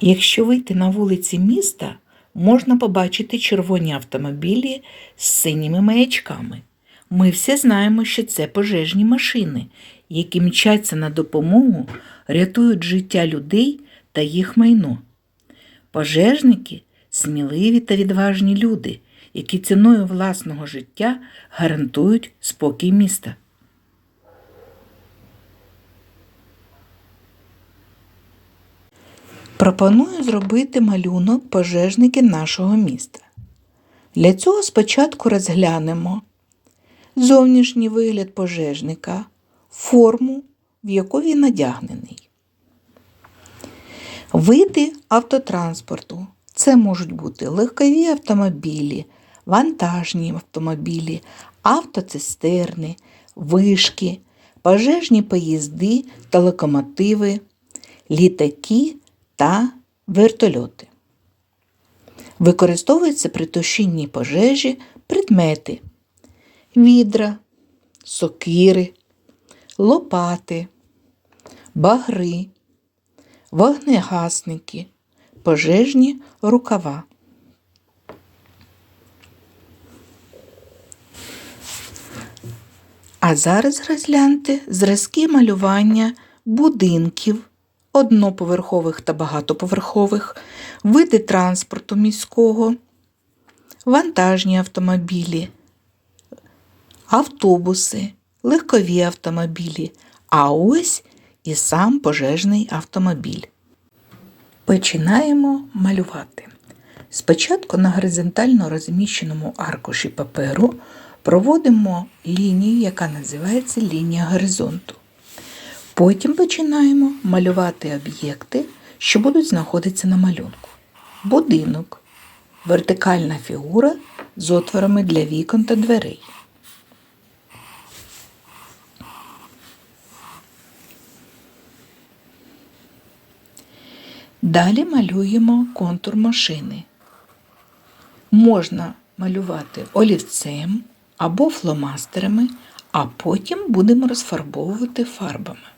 Якщо вийти на вулиці міста, можна побачити червоні автомобілі з синіми маячками. Ми всі знаємо, що це пожежні машини, які мчаться на допомогу, рятують життя людей та їх майно. Пожежники сміливі та відважні люди, які ціною власного життя гарантують спокій міста. Пропоную зробити малюнок пожежників нашого міста. Для цього спочатку розглянемо зовнішній вигляд пожежника, форму, в яку він надягнений. Види автотранспорту. Це можуть бути легкові автомобілі, вантажні автомобілі, автоцистерни, вишки, пожежні поїзди та локомотиви, літаки та вертольоти. Використовуються при тушінні пожежі предмети відра, сокири, лопати, багри, вогнегасники, пожежні рукава. А зараз розгляньте зразки малювання будинків одноповерхових та багатоповерхових, види транспорту міського, вантажні автомобілі, автобуси, легкові автомобілі, а ось і сам пожежний автомобіль. Починаємо малювати. Спочатку на горизонтально розміщеному аркуші паперу проводимо лінію, яка називається лінія горизонту. Потім починаємо малювати об'єкти, що будуть знаходитися на малюнку. Будинок, вертикальна фігура з отворами для вікон та дверей. Далі малюємо контур машини. Можна малювати олівцем або фломастерами, а потім будемо розфарбовувати фарбами.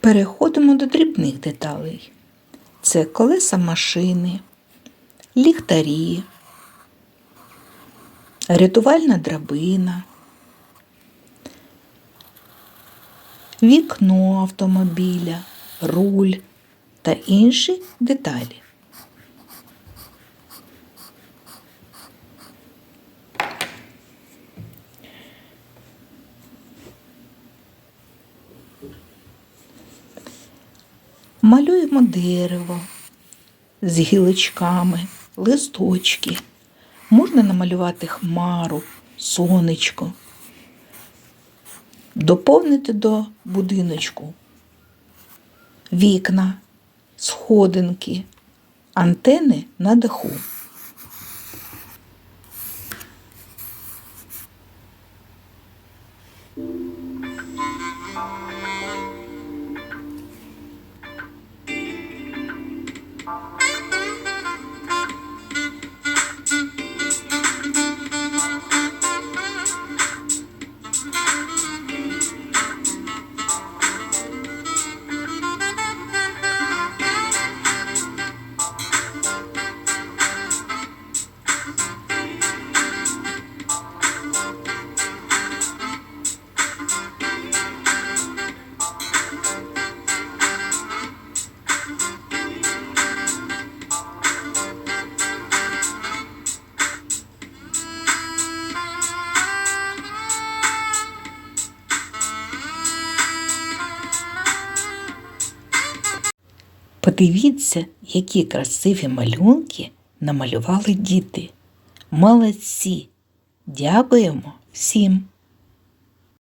Переходимо до дрібних деталей. Це колеса машини, ліхтарі, рятувальна драбина, вікно автомобіля, руль та інші деталі. Малюємо дерево з гілочками, листочки. Можна намалювати хмару, сонечко, доповнити до будиночку вікна, сходинки, антени на даху. Подивіться, які красиві малюнки намалювали діти. Молодці! Дякуємо всім!